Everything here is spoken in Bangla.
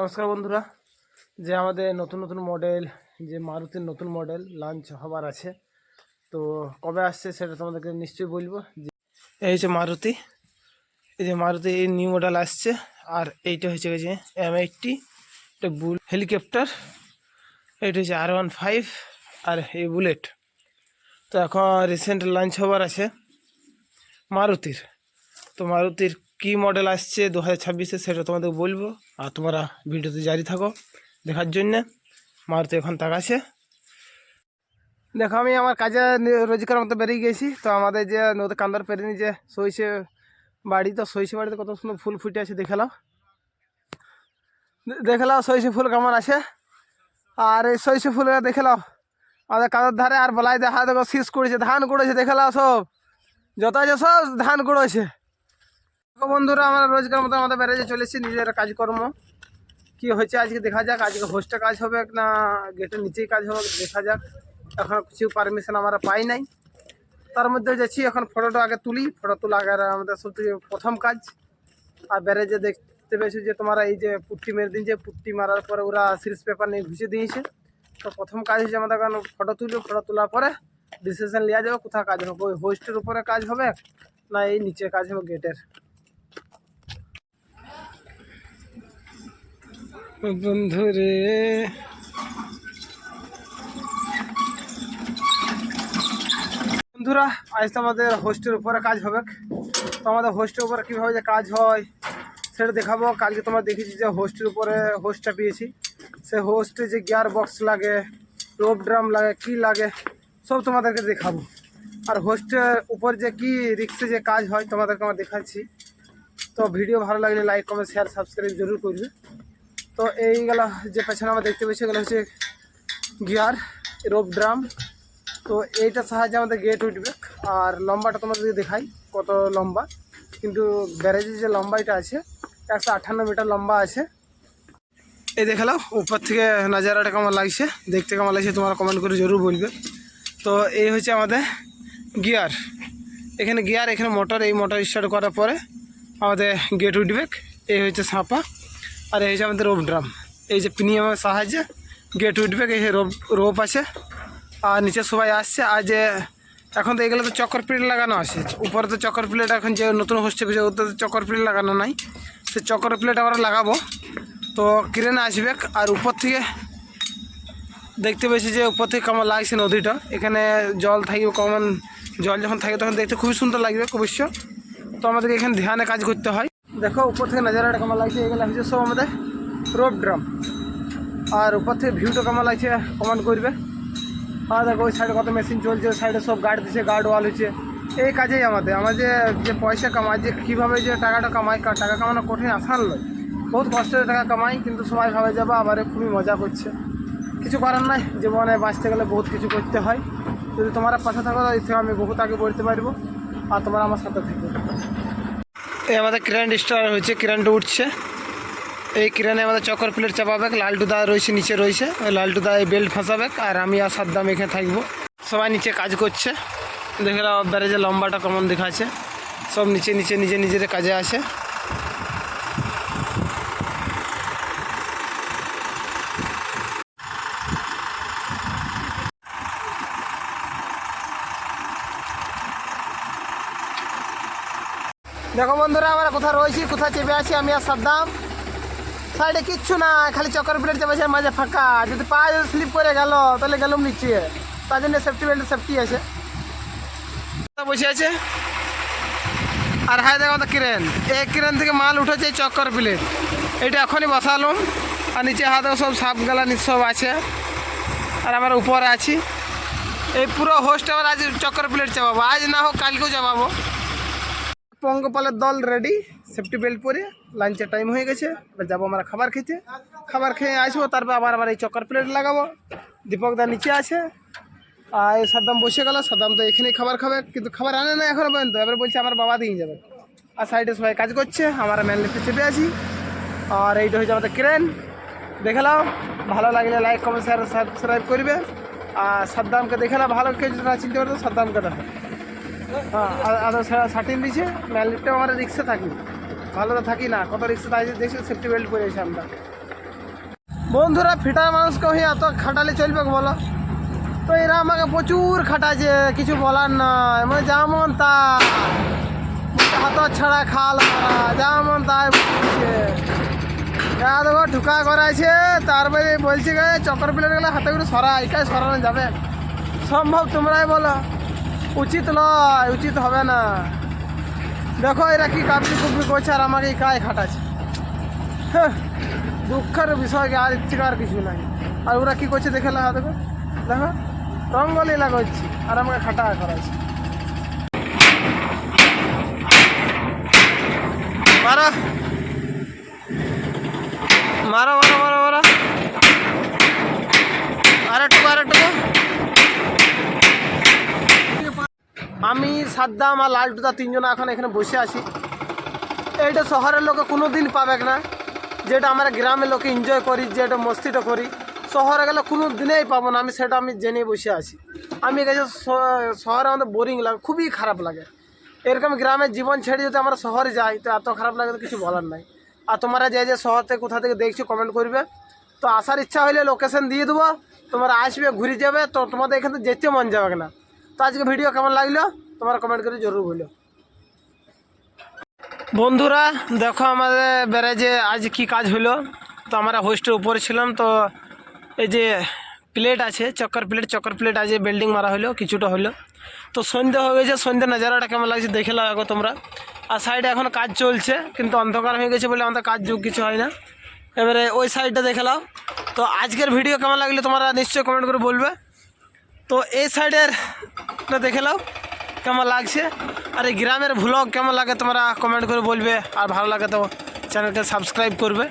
নমস্কার বন্ধুরা, যে আমাদের নতুন নতুন মডেল যে মারুতির নতুন মডেল লঞ্চ হবার আছে। তো কবে আসছে সেটা তোমাদেরকে নিশ্চয়ই বলব। যে এই হচ্ছে মারুতি, এই যে মারুতি এই নিউ মডেল আসছে, আর এইটা হচ্ছে গেছে এম এইটটি এটা বুল হেলিকপ্টার এইটা হচ্ছে আর ওয়ান ফাইভ আর এই বুলেট তো এখন রিসেন্ট লঞ্চ হবার আছে মারুতির। তো মারুতির কি মডেল আসছে দু হাজার ছাব্বিশে সেটা তোমাদের বলব। আর তোমরা ভিডিওতে জারি থাকো দেখার জন্যে। মারুতি এখন তাকাছে দেখো, আমি আমার কাজে রোজকার মতো বেরিয়ে গেছি। তো আমাদের যে নদী কান্দার পেরিয়ে যে সইছে বাড়ি, তো সইছে বাড়িতে কত সুন্দর ফুল ফুটে আছে দেখালাম দেখালাম সইছে ফুল কেমন আছে। আর এই সইছে ফুল দেখালাম আমাদের কাঁদার ধারে আর বলাই দেখা দেখো, শীষ করেছে ধান কুড়েছে দেখালাম সব। যত আছে সব ধান কুড়েছে। তো বন্ধুরা, আমরা রোজকার মতো আমাদের বেড়ে চলেছি নিজের কাজকর্ম। কি হয়েছে আজকে দেখা যাক, আজকে হোস্টে কাজ হবে না, গেটের নিচেই কাজ হবে দেখা যাক। এখন কিছু পারমিশন আমরা পাই নাই। তার মধ্যে যাচ্ছি, এখন ফটোটা আগে তুলি ফটো তোলা আগে আমাদের থেকে প্রথম কাজ। আর ব্যারেজে দেখতে পেয়েছি যে তোমার এই যে পুট্টি মেরে দিন যে পুট্টি মারার পরে ওরা সিরিজ পেপার নিয়ে ঘুষে দিয়েছে। তো প্রথম কাজ হচ্ছে আমাদের এখন ফটো তুলবে ফটো তোলার পরে ডিসিশন নেওয়া যাবে কোথাও কাজ হবে, ওই হোস্টের উপরে কাজ হবে না এই নিচে কাজ হবে গেটের। বন্ধুরে। বন্ধুরা, আজ তো আমাদের হোস্টের উপরে কাজ হবে। তো আমাদের হোস্টের উপরে কীভাবে যে কাজ হয়, সেটা দেখাবো। কালকে তোমরা দেখেছি যে হোস্টের উপরে হোস্টটা পেয়েছি। সে হোস্টে যে গিয়ার বক্স লাগে রোপ ড্রাম লাগে, কি লাগে, সব তোমাদেরকে দেখাবো। আর হোস্টের উপর যে কি রিক্সে যে কাজ হয়, তোমাদেরকে আমরা দেখাচ্ছি। তো ভিডিও ভালো লাগলে লাইক কমেন্ট শেয়ার সাবস্ক্রাইব জরুর করবে। তো এইগুলো যে পেছনে আমরা দেখতে পাচ্ছি এগুলো হচ্ছে গিয়ার, রোপ ড্রাম। তো এইটার সাহায্যে আমাদের গেট উঠবে। আর লম্বাটা তোমাদেরকে দেখাই, কত লম্বা। কিন্তু ব্যারেজের যে লম্বাইটা আছে একশো আটান্ন মিটার লম্বা আছে। এই দেখালাম উপর থেকে নাজারাটা কেমন লাগছে, দেখতে কেমন লাগছে, তোমরা কমেন্ট করে জরুর বলবে। তো এই হচ্ছে আমাদের গিয়ার। এখানে গিয়ার, এখানে মোটর এই মোটর স্টার্ট করার পরে আমাদের গেট উঠবে। এই হচ্ছে সাপা। আর এই যে আমাদের রোপ ড্রাম। এই যে প্রিমিয়ামের সাহায্যে গেট উঠবে, এই যে রোপ রোপ আছে। আর নিচে সবাই আসছে। আর যে এখন তো এগুলো তো চক্কর প্লেট লাগানো আছে। উপরে তো চক্কর প্লেট এখন যে নতুন হোস্টে পেয়েছে ওতে তো চক্কর প্লেট লাগানো নাই। সে চক্কর প্লেট আমরা লাগাবো। তো ক্রেনে আসবে আর উপর থেকে দেখতে পেয়েছি যে উপর থেকে কেমন লাগছে নদীটা। এখানে জল থাকবে কেমন জল যখন থাকে তখন দেখতে খুবই সুন্দর লাগবে অবশ্য। তো আমাদেরকে এখানে ধ্যানে কাজ করতে হয়। দেখো, উপর থেকে নজারাটা কেমন লাগছে, এগুলো হচ্ছে সব আমাদের রোপ ড্রাম আর উপর থেকে ভিউটা কেমন লাগছে কমেন্ট করবে। আর দেখো, ওই সাইডে কত মেশিন চলছে, ওই সাইডে সব গার্ড দিচ্ছে গার্ড ওয়াল হচ্ছে। এই কাজেই আমাদের আমাদের যে পয়সা কামাই, যে কীভাবে যে টাকাটা কামাই টাকা কামানো কঠিন, আসান নয়। বহুত কষ্টের টাকা কামাই, কিন্তু সবাই ভাবে যাব আবার খুবই মজা করছে। কিছু করার নাই, জীবনে বাঁচতে গেলে বহুত কিছু করতে হয়। যদি তোমার পাশে থাকো থেকে আমি বহুত আগে বলতে পারব। আর তোমরা আমার সাথে থাকবে এই আমাদের ক্রেন স্টার হয়েছে, ক্রেনটা উঠছে। এই ক্রেনে আমাদের চকর প্লেট চাপাবে লালটু দা রয়েছে, নিচে রয়েছে। ওই লালটু দা এই বেল্ট ফাঁসাবে আর আমি আর সাদ্দাম এখানে থাকব। সবাই নিচে কাজ করছে। দেখে নাও, ব্যারেজের লম্বাটা কেমন দেখাচ্ছে। সব নিচে নিচে নিজে নিজের কাজে আছে দেখো বন্ধুরা, আমরা কোথায় রয়েছি, কোথায় চেপে আছি, আমি আর সাদ্দাম। সাইডে কিচ্ছু না, খালি চক্কর প্লেট চেপেছে মাঝে ফাঁকা। যদি পা যদি স্লিপ করে গেল, তাহলে গেলাম নিচে। তার জন্য সেফটি বেল্ট সেফটি আছে। বসে আছে। আর হাই দেখো ক্রেন। এই ক্রেন থেকে মাল উঠেছে চক্কর প্লেট এটা এখনই বসালাম। আর নিচে হাতে সব সাপ গালা, নিচে সব আছে। আর আমার উপরে আছি। এই পুরো হোস্ট আবার আজ চক্কর প্লেট চাপাবো। আজ না হোক, কালকেও চাপাবো। পঙ্গপালের দল রেডি সেফটি বেল্ট পরে লাঞ্চের টাইম হয়ে গেছে, এবার যাব আমরা খাবার খেতে। খাবার খেয়ে আসব, তারপর আবার আবার এই চক্কর প্লেট লাগাবো। দীপক দা নিচে আছে, আর এই সাদ্দাম বসে গেল, সাদ্দাম তো এখানেই খাবার খাবে, কিন্তু খাবার আনে না এখনও পর্যন্ত। এবার বলছে আমার বাবা দিয়ে যাবে। আর সাইডে সবাই কাজ করছে, আমরা ম্যান চেপে আছি। আর এইটা হচ্ছে আমাদের ক্রেন দেখলাম, ভালো লাগলে লাইক কমেন্ট শেয়ার সাবস্ক্রাইব করবে। আর সাদ্দামকে দেখলাম, ভালো কেউ না চিনতে পারতো, সাদ্দামকে দেখো হ্যাঁ আদা সার্টিন দিছে ম্যান লিফটে আমরা রিক্সে থাকি। ভালো তো থাকি না, কত রিক্সে থাকি দেখছি সেফটি বেল্ট পরে আছি আমরা। বন্ধুরা ফিটার মানুষকে হয়ে এত খাটালে চলবে বলো? তো এরা আমাকে প্রচুর খাটাছে কিছু বলার নয় মানে যেমন তা হাত ছাড়া খাল যেমন তাই বলছে। দেখো, ঢুকা করাইছে তারপরে বলছে গে চক্কর প্লেট গেলে হাতে করে সরা এটাই সরানো যাবে? সম্ভব তোমরাই বলো। উচিত নয় উচিত হবে না। দেখো এরা কি কাপড়ি কুপড়ি করছে আর আমাকে কায় খাটাচ্ছে। দুঃখের বিষয় আর ইচ্ছে আর কিছু নাই। আর ওরা কি করছে দেখে লাগা দেখো। দেখো রঙ্গলি লাগাচ্ছি আর আমাকে খাটা করাচ্ছে। মারো মারো। আমি, সাদ্দাম আর লালটুদা তিনজন এখন এখানে বসে আছি। এইটা শহরের লোকে কোনো দিন পাবে না, যেটা আমরা গ্রামের লোকে এনজয় করি, যেটা মস্তিটা করি। শহরে গেলে কোনো দিনেই পাবো না, আমি সেটা আমি জেনে বসে আছি। আমি গেছি শহরে আমাদের বোরিং লাগে, খুবই খারাপ লাগে। এরকম গ্রামের জীবন ছেড়ে যদি আমরা শহরে যাই, তো এত খারাপ লাগে তো কিছু বলার নাই। আর তোমরা যে যে শহর থেকে, কোথা থেকে দেখছ কমেন্ট করবে। তো আসার ইচ্ছা হলে লোকেশন দিয়ে দেবো। তোমরা আসবে, ঘুরে যাবে, তো তোমাদের এখান যেতে মন যাবে না। তো আজকে ভিডিও কেমন লাগল? তোমরা কমেন্ট করে জরুর বলো। বন্ধুরা, দেখো আমাদের ব্যারেজে আজ কি কাজ হলো? তো আমরা হোস্টের উপরে ছিলাম, তো এই যে প্লেট আছে, চক্কর প্লেট চক্কর প্লেট আছে বিল্ডিং মারা হলো, কিছুটা হলো। তো সন্ধ্যে হয়ে গেছে সন্ধ্যে নজারাটা কেমন লাগছে দেখে লাগো তোমরা। আর সাইডে এখন কাজ চলছে, কিন্তু অন্ধকার হয়ে গেছে বলে আমাদের কাজ যুগ কিছু হয় না। এবারে ওই সাইডটা দেখে নাও। তো আজকের ভিডিও কেমন লাগলে তোমরা নিশ্চয়ই কমেন্ট করে বলবে। তো এই সাইডের দেখে নাও কেমন লাগছে। আর এই গ্রামের ভ্লগ কেমন লাগে তোমরা কমেন্ট করে বলবে। আর ভালো লাগে তো চ্যানেলকে সাবস্ক্রাইব করবে।